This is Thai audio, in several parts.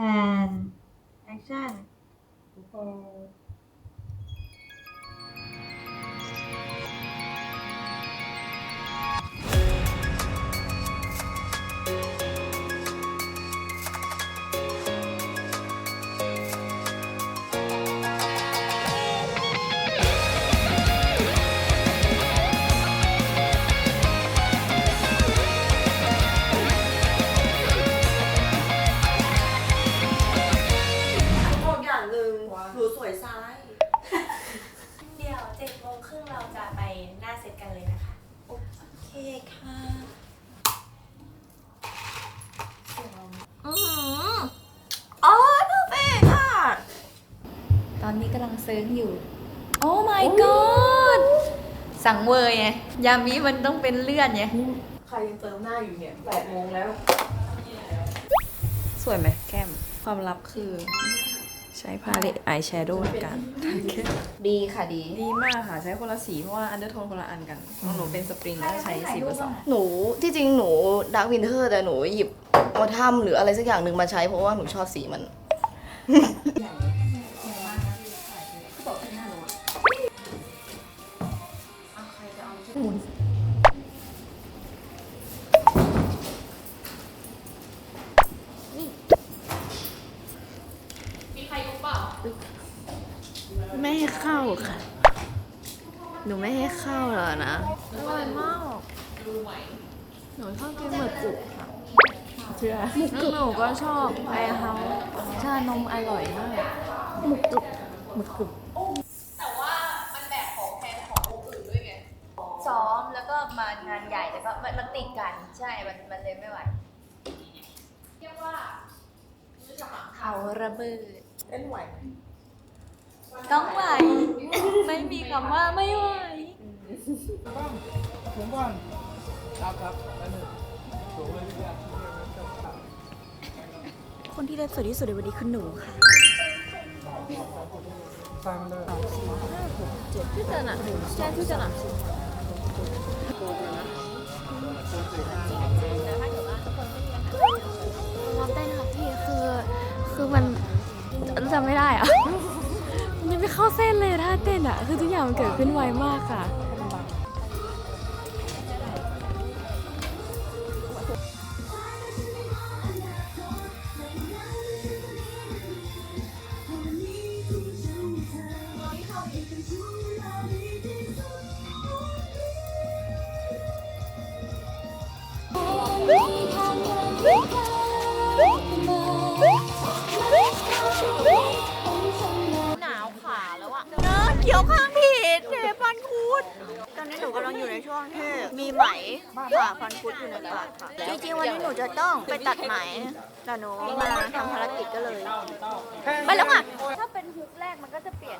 and action. บ ซ้าย เดี๋ยวเจ็ดโมงครึ่งเราจะไปหน้าเซตกันเลยนะคะ โอเคค่ะอือหืออ๋อเพอร์เฟกค่ะ ตอนนี้กำลังเซิร์งอยู่ โอ้ my god สังเวยไง ยามิมันต้องเป็นเลือดไง ใครยังเติมหน้าอยู่เนี่ยแปดโมงแล้ว สวยไหมแก้ม ความลับคือ ใช้พาเลตอายแชโดว์ในการดีค่ะดี ดีมากค่ะ ใช้คนละสีเพราะว่าอันเดอร์โทนคนละอันกันของหนูเป็นสปริงแล้วใช้สีเบอร์สองหนูที่จริงหนูดักวินเทอร์แต่หนูหยิบมาทำหรืออะไรสักอย่างหนึ่งมาใช้เพราะว่าหนูชอบสีมัน เข้าค่ะ หนูไม่ให้เข้าหรอนะอร่อยมาก หนูชอบกินหมึกกรุบค่ะเชื่อหนูก็ชอบไอเฮาชานมอร่อยมากหมึกกรุบหมึกกรุบแต่ว่ามันแบกของแทนของวงอื่นด้วยไง ซ้อมแล้วก็มางานใหญ่แล้วก็มันมันติดกันใช่ มันมันเลยไม่ไหว เรียกว่าเขาระเบิด เล่นไหว ต้องไหว ไม่มีคำว่าไม่ไหวผมก่อนครับครับแป๊บนึงสูงเลยพี่เพื่อนคนที่เล็บสวยที่สุดในวันนี้คือหนูค่ะตามมาเลยพี่เจนอะใช่พี่เจนอะวอมเต้นค่ะพี่คือ คือมันจำไม่ได้อะมันยังไม่ เข้าเส้นเลยท่าเต้นอะคือทุกอย่างมันเกิดขึ้นไวมากค่ะ หนูกำลังอยู่ในช่วงที่มีไหมฝ่าฟันคุดอยู่ในปากค่ะ จริงๆ วันนี้หนูจะต้องไปตัดไหมแต่หนูมาทำภารกิจก็เลย ไปแล้วค่ะ ถ้าเป็นฮุกแรกมันก็จะเปลี่ยน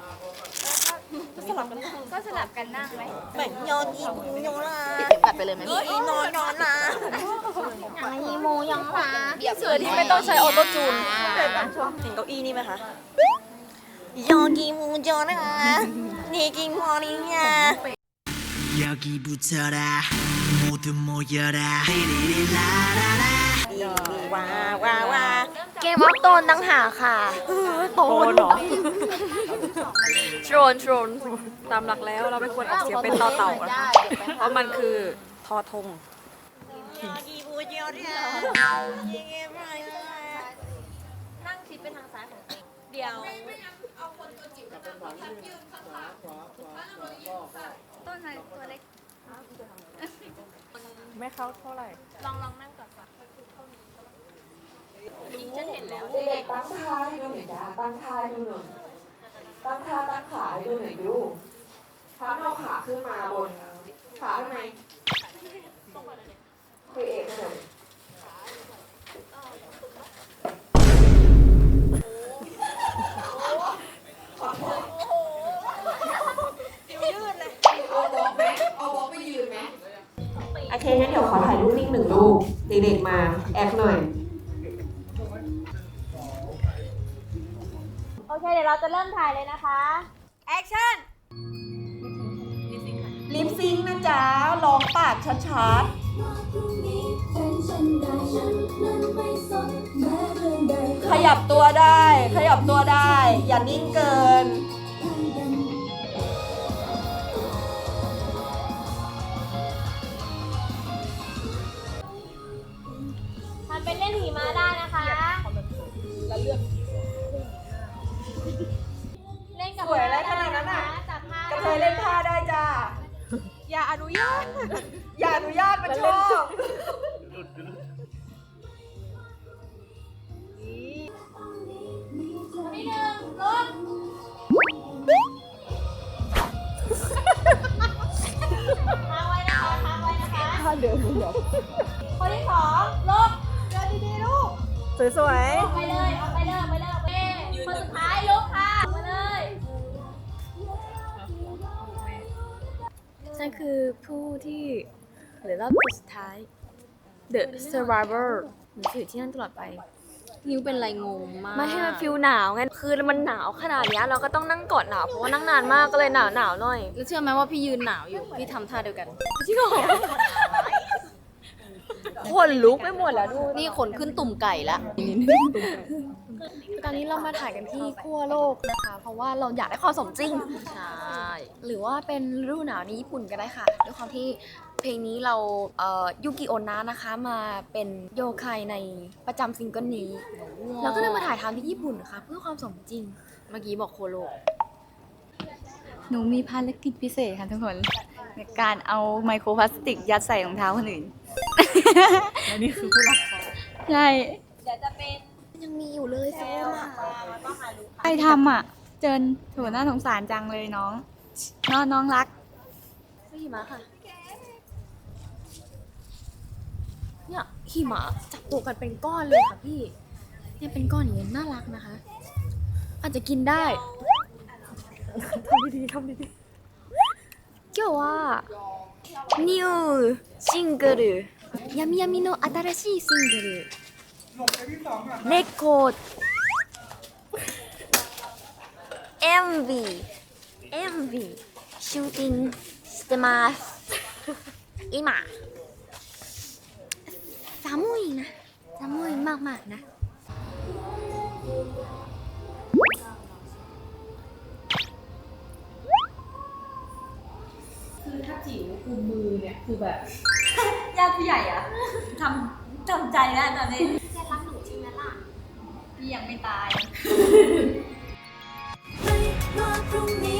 ก็สลับกันก็สลับกันนั่งไหมเหมือนโยนอีมูโยนลาติดเข็มกัดไปเลยไหมอีโนโยนลาอีมูยองลาเสือที่ไม่ต้องใช้ออโต้จูนเห็นเก้าอี้นี่ไหมคะโยกีมูโยนลานี่กินมอนี่ย 여기부터라 모두 모여라 리리리라라라 ว้าว้าว้าเกมออฟโตนตั้งหาค่ะโตนเหรอ โทรนโทรนตามหลักแล้วเราไม่ควรออกเสียงเป็นต่อเต่านะคะเพราะมันคือทอทง นั่งชิดไปทางซ้ายของตัวเองเดี๋ยว ต้นไม้ตัวเล็ก ไม่เข้าเท่าไหร่ ลองลองนั่งก่อนค่ะฉันเห็นแล้วเด็กตั้งท่าให้ดูหน่อยจ้าตั้งท่าให้ดูหน่อยตั้งท่าตั้งขาให้ดูหน่อยดูพับเอาขาขึ้นมาบนขาทำไมคุยเอกหน่อย ขอถ่ายรูปนิ่งหนึ่งรูปเด็กๆมา แอคหน่อย โอเค เดี๋ยวเราจะเริ่มถ่ายเลยนะคะ แอคชั่น ลิปซิงค์นะจ๊ะร้องปากชัดๆ ขยับตัวได้ ขยับตัวได้ อย่านิ่งเกิน ทำเป็นเล่นหิมะได้นะคะเล่นกับสวยอะไรขนาดนั้นอะ จับผ้ากระเทยเล่นผ้าได้จ้า อย่าอนุญาต อย่าอนุญาตมันชอบที่หนึ่งลบค้างไว้นะคะค้างไว้นะคะท่าเดิมเดี๋ยวคนที่สอง สวยออกไปเลยออกไปเลยออกไปเลยออกไปเลยคนสุดท้ายลุกค่ะออกมาเลยนั่นคือผู้ที่เหลือรอบสุดท้าย The Survivor หนูจะอยู่ที่นั่นตลอดไป นิ้วเป็นไรงงมากไม่ให้มันฟิลหนาวไง คือมันหนาวขนาดเนี้ยเราก็ต้องนั่งกอดหนาวเพราะว่านั่งนานมากก็เลยหนาวหนาวหน่อย แล้วเชื่อไหมว่าพี่ยืนหนาวอยู่ พี่ทำท่าเดียวกัน จริงเหรอ คนลุกไปหมดแล้วดูนี่ขนขึ้นตุ่มไก่ละ ตอนนี้เรามาถ่ายกันที่ขั้วโลกนะคะ เพราะว่าเราอยากได้ความสมจริง ใช่ หรือว่าเป็นฤดูหนาวในญี่ปุ่นก็ได้ค่ะ ด้วยความที่เพลงนี้เราเอ่อยุกิโอนะนะคะมาเป็นโยคายในประจำซิงเกิลนี้เราก็เลยมาถ่ายทำที่ญี่ปุ่นค่ะเพื่อความสมจริง เมื่อกี้บอกโคโลหนูมีภารกิจพิเศษค่ะทุกคนในการเอาไมโครพลาสติกยัดใส่รองเท้าคนอื่น และนี่คือผู้รักของใช่เดี๋ยวจะเป็นยังมีอยู่เลยแซแก้มอะปใครทำอะ เจินโถน่าสงสารจังเลยน้องน้องน้องรัก ไม่หิมะค่ะ เนี่ยหิมะจับตัวกันเป็นก้อนเลยค่ะพี่ เนี่ยเป็นก้อนอย่างนี้น่ารักนะคะ อาจจะกินได้ทำดีๆทำดีๆเกี่ยวว่า ニューシングル「やみやみの新しいシングル」「レコード」「エンビ。ー」「エンビ。ー」シューティングしてます。今。寒いな。寒いまあまあな。 มากๆนะญาติผู้ใหญ่อะทำทำใจแล้วตอนนี้จะรักหนูจริงไหมล่ะพี่ยังไม่ตายว่าพรุ่งนี้เป็น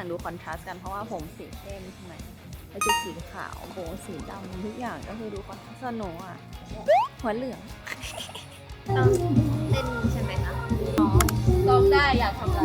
อย่างดูคอนทราสต์กันเพราะว่าผมสีเข้มใช่ไหมแล้วชุดสีขาวโบว์สีดำทุกอย่างก็คือดูคอนทราสต์ส่วนหนูอะหัวเหลืองเต้นใช่ไหมคะร้องได้อยากทำอะไร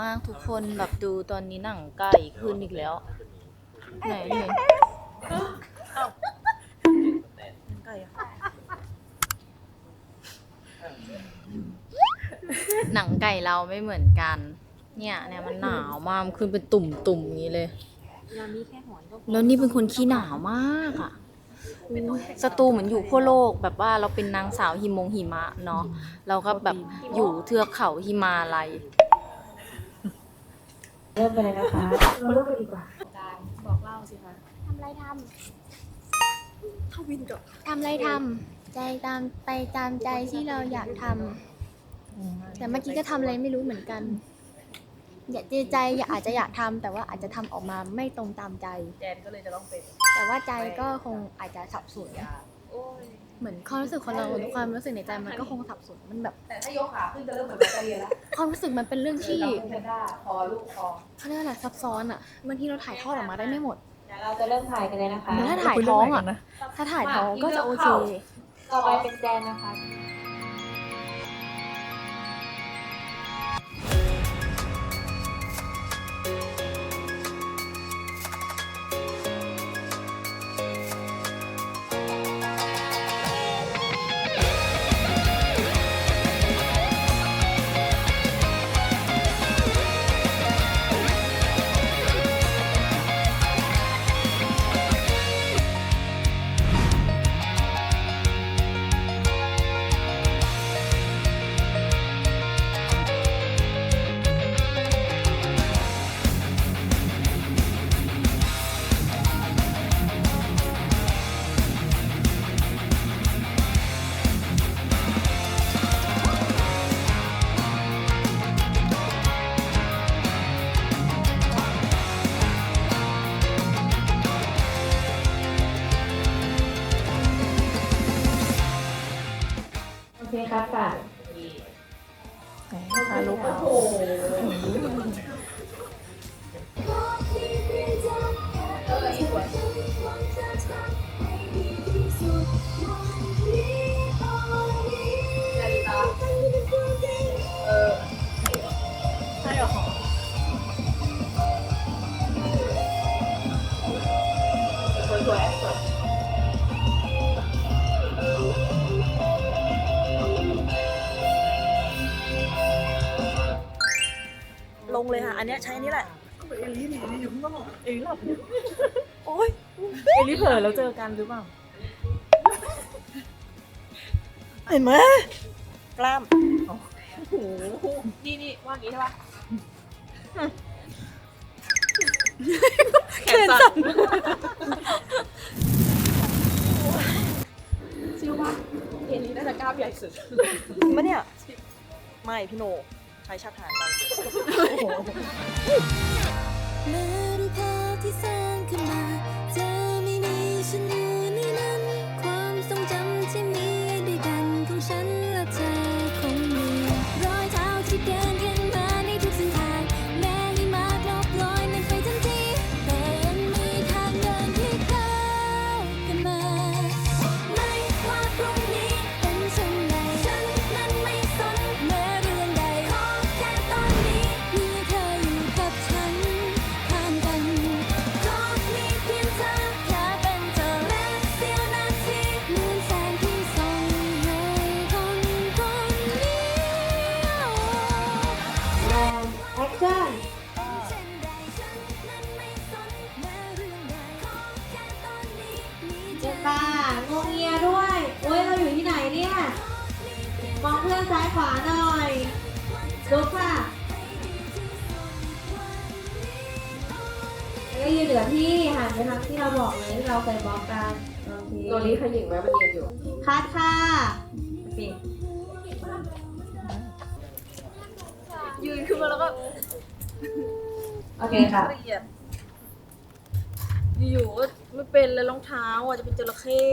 มากทุกคนแบบดูตอนนี้หนังไก่ขึ้นอีกแล้ว ไหนเห็นไก่อะหนังไก่เราไม่เหมือนกัน เนี่ยเนี่ยมันหนาวมากมันขึ้นเป็นตุ่มๆอย่างนี้เลยแล้วนี่เป็นคนขี้หนาวมากอะอุ๊ยสตูเหมือนอยู่ขั้วโลกแบบว่าเราเป็นนางสาวหิมงหิมะเนาะ เราก็แบบอยู่เทือกเขาหิมาลัย ทำอะไรทำทวินกับทำอะไรทำใจตามไปตามใจที่เราอยากทำแต่เมื่อกี้ก็ทำอะไรไม่รู้เหมือนกัน อยากใจอยากอาจจะอยากทำแต่ว่าอาจจะทำออกมาไม่ตรงตามใจแจนก็เลยจะต้องเป็นแต่ว่าใจก็คงอาจจะสับสน เหมือนความรู้สึกคนเราความรู้สึกในใจมันก็คงสับสนมันแบบ แต่ถ้ายกขาขึ้นจะเริ่มเหมือนแบคทีเรียแล้วความรู้สึกมันเป็นเรื่องที่เราเป็นแพนด้าคอลูกคอเขาเรียกอะไรซับซ้อนอะบางทีเราถ่ายทอดออกมาได้ไม่หมดเดี๋ยวเราจะเริ่มถ่ายกันเลยนะคะแต่ถ้าถ่ายท้องอะถ้าถ่ายท้องก็จะโอเคต่อไปเป็นแจนนะคะ คครับค่ะพาลูกเอา ใช้อันนี้แหละเอลี่หนีอยู่ข้างนอกเอลี่หลับอยู่โอ๊ยเอลี่เผลอแล้วเจอกันหรือเปล่า เห็นไหมกล้ามนี่นี่ว่างี้ใช่ปะแขนสั่นชื่อว่าเอ็นนี้น่าจะกล้ามใหญ่สุดมาเนี่ย ไม่พี่โนใช้ชาติทหารไปเมื่อรูปภาพที่สร้างขึ้นมาจะไม่มีฉันอยู่ บอกเลยที่เราเคยบอกกันโอเคตัวนี้ขยิงไว้มันเนียนอยู่คัดค่ะปิดยืนขึ้นมาแล้วก็โอเคค่ะ เรียบอยู่ๆก็ไม่เป็นเลยรองเท้าอะจะเป็นจระเข้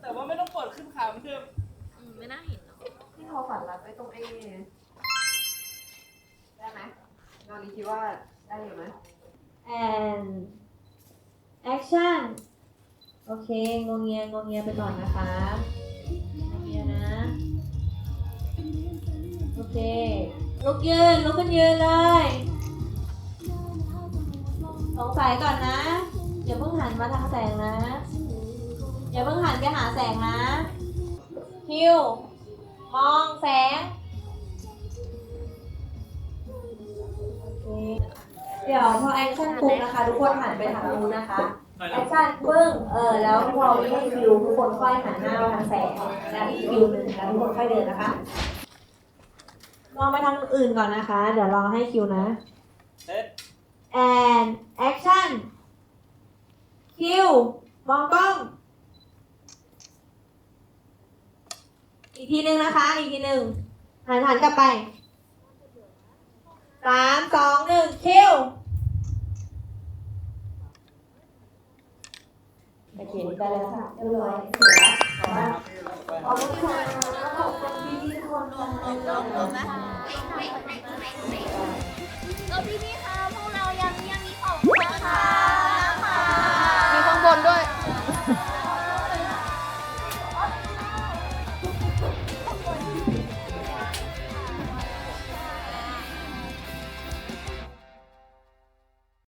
แต่ว่าไม่ต้องปวดขึ้นขาเหมือนเดิมอืมไม่น่าเห็นเนาะที่ทอฝันรัดไว้ตรงเอได้ไหมนอนนี้คิดว่าได้อยู่ไหม and action โอเค งงเงียงงเงียไปก่อนนะคะ งงเงียนะ โอเค ลุกยืน ลุกขึ้นยืนเลย สงสัยก่อนนะ อย่าเพิ่งหันมาทางแสงนะ อย่าเพิ่งหันไปหาแสงนะ คิว มองแสง โอเค เดี๋ยวพอแอคชั่นปุ๊บนะคะ ทุกคนหันไปทางนู้นนะคะแอคชั่นปึ้งเออแล้วพอมีให้คิวทุกคนค่อยหันหน้ามาทางแสงแล้วอีกคิวหนึ่งแล้วทุกคนค่อยเดินนะคะมองไปทางอื่นก่อนนะคะ เดี๋ยวรอให้คิวนะเซ็ต and action คิวมองกล้อง อีกทีหนึ่งนะคะ อีกทีหนึ่งหันหันกลับไป สามสองหนึ่งคิวโอเคได้แล้วค่ะเรียบร้อยเสร็จแล้วขอบคุณค่ะขอบคุณพี่ๆทุกคนค่ะ